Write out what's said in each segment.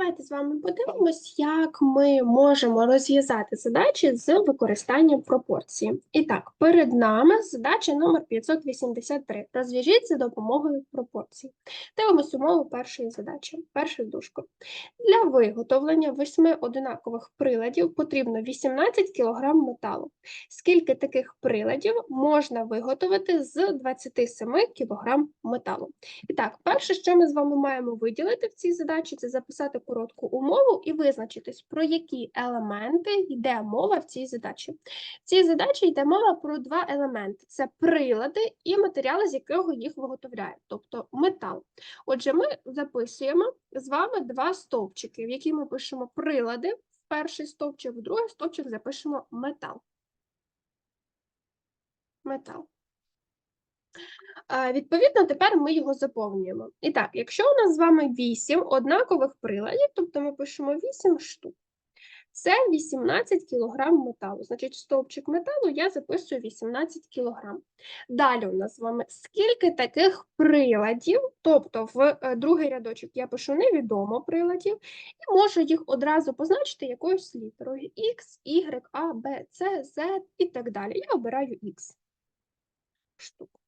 Давайте з вами подивимось, як ми можемо розв'язати задачі з використанням пропорції. І так, перед нами задача номер 583. Розв'яжіть за допомогою пропорцій. Дивимось умову першої задачі. Перша дужка. Для виготовлення восьми одинакових приладів потрібно 18 кг металу. Скільки таких приладів можна виготовити з 27 кг металу? І так, перше, що ми з вами маємо виділити в цій задачі, це записати коротку умову і визначитись, про які елементи йде мова в цій задачі. В цій задачі йде мова про два елементи: це прилади і матеріали, з якого їх виготовляють, тобто метал. Отже, ми записуємо з вами два стовпчики, в які ми пишемо прилади. В перший стовпчик, в другий стовпчик запишемо метал. Метал. Відповідно, тепер ми його заповнюємо. І так, якщо у нас з вами 8 однакових приладів, тобто ми пишемо 8 штук, це 18 кг металу. Значить, стовпчик металу я записую 18 кг. Далі у нас з вами скільки таких приладів, тобто в е, другий рядочок я пишу невідомо приладів, і можу їх одразу позначити якоюсь літерою X, Y, A, B, C, Z і так далі. Я обираю X штук.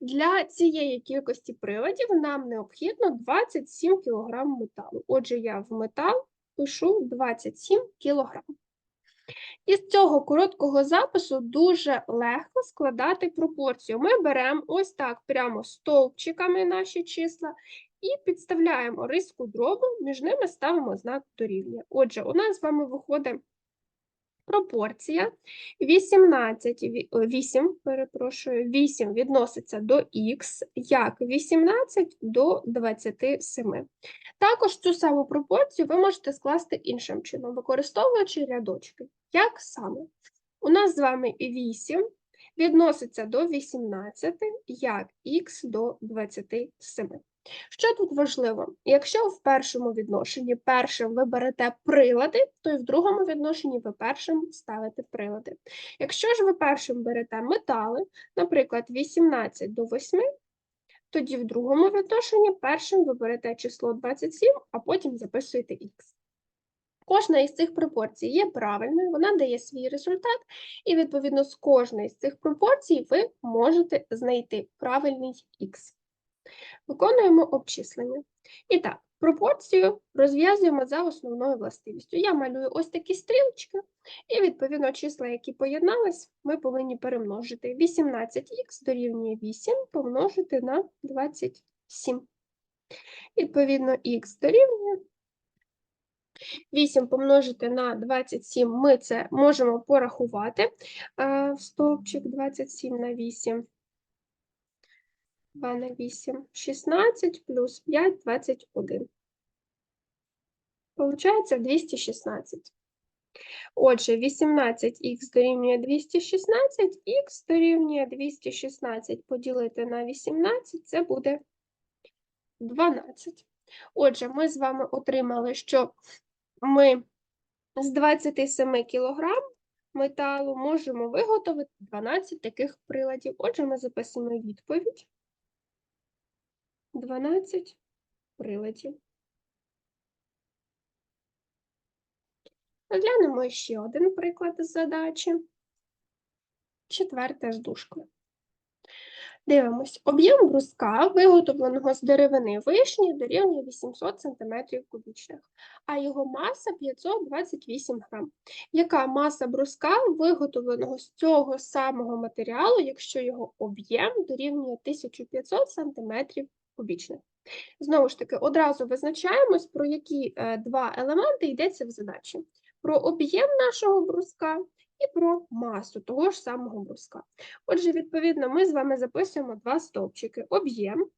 Для цієї кількості приладів нам необхідно 27 кг металу. Отже, я в метал пишу 27 кг. Із цього короткого запису дуже легко складати пропорцію. Ми беремо ось так прямо стовпчиками наші числа і підставляємо риску дробу, між ними ставимо знак дорівнює. Отже, у нас з вами виходить пропорція 18, 8, перепрошую, 8 відноситься до х, як 18 до 27. Також цю саму пропорцію ви можете скласти іншим чином, використовуючи рядочки. Як саме? У нас з вами 8 відноситься до 18, як х до 27. Що тут важливо? Якщо в першому відношенні першим ви берете прилади, то і в другому відношенні ви першим ставите прилади. Якщо ж ви першим берете метали, наприклад, 18 до 8, тоді в другому відношенні першим ви берете число 27, а потім записуєте х. Кожна із цих пропорцій є правильною, вона дає свій результат, і відповідно з кожної з цих пропорцій ви можете знайти правильний х. Виконуємо обчислення. І так, пропорцію розв'язуємо за основною властивістю. Я малюю ось такі стрілочки, і відповідно числа, які поєднались, ми повинні перемножити. 18х дорівнює 8 помножити на 27. Відповідно, х дорівнює 8 помножити на 27, ми це можемо порахувати е, в стовпчик 27 на 8. 2 на 8, 16 плюс 5, 21. Получається 216. Отже, 18х дорівнює 216, х дорівнює 216 поділити на 18, це буде 12. Отже, ми з вами отримали, що ми з 27 кг металу можемо виготовити 12 таких приладів. Отже, ми записуємо відповідь. 12 приладів. Розглянемо ще один приклад з задачі. Четверте з дужкою. Дивимось. Об'єм бруска, виготовленого з деревини вишні, дорівнює 800 см кубічних, а його маса 528 грам. Яка маса бруска, виготовленого з цього самого матеріалу, якщо його об'єм дорівнює 1500 см кубічних? Знову ж таки, одразу визначаємось, про які е, два елементи йдеться в задачі. Про об'єм нашого бруска і про масу того ж самого бруска. Отже, відповідно, ми з вами записуємо два стовпчики. Об'єм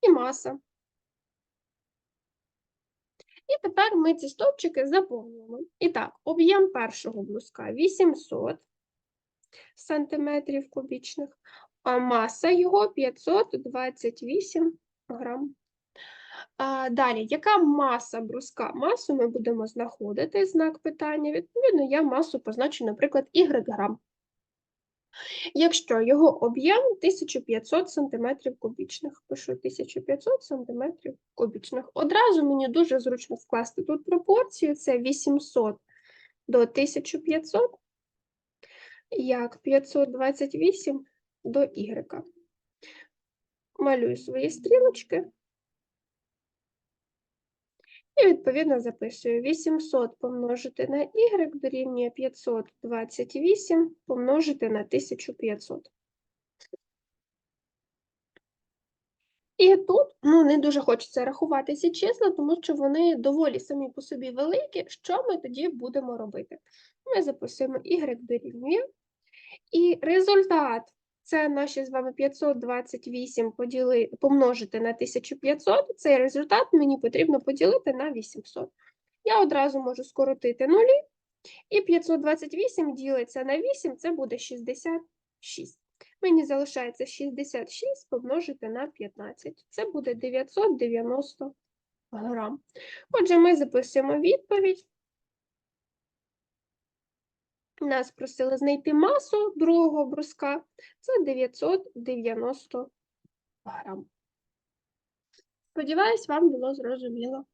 і маса. І тепер ми ці стовпчики заповнюємо. І так, об'єм першого бруска 800 сантиметрів кубічних, а маса його 528 грам. Далі, яка маса бруска? Масу ми будемо знаходити, знак питання. Відповідно, я масу позначу, наприклад, y грам. якщо його об'єм 1500 см кубічних. Пишу 1500 см кубічних. Одразу мені дуже зручно скласти тут пропорцію, це 800 до 1500, як 528 до y. Малюю свої стрілочки. І відповідно записую 800 помножити на y дорівнює 528 помножити на 1500. І тут ну, не дуже хочеться рахувати ці числа, тому що вони доволі самі по собі великі. Що ми тоді будемо робити? Ми записуємо y дорівнює. І результат це наші з вами 528 поділи, помножити на 1500. Цей результат мені потрібно поділити на 800. Я одразу можу скоротити нулі. І 528 ділиться на 8, це буде 66. Мені залишається 66 помножити на 15. Це буде 990 грам. Отже, ми записуємо відповідь. Нас просили знайти масу другого бруска. Це 990 грам. Сподіваюсь, вам було зрозуміло.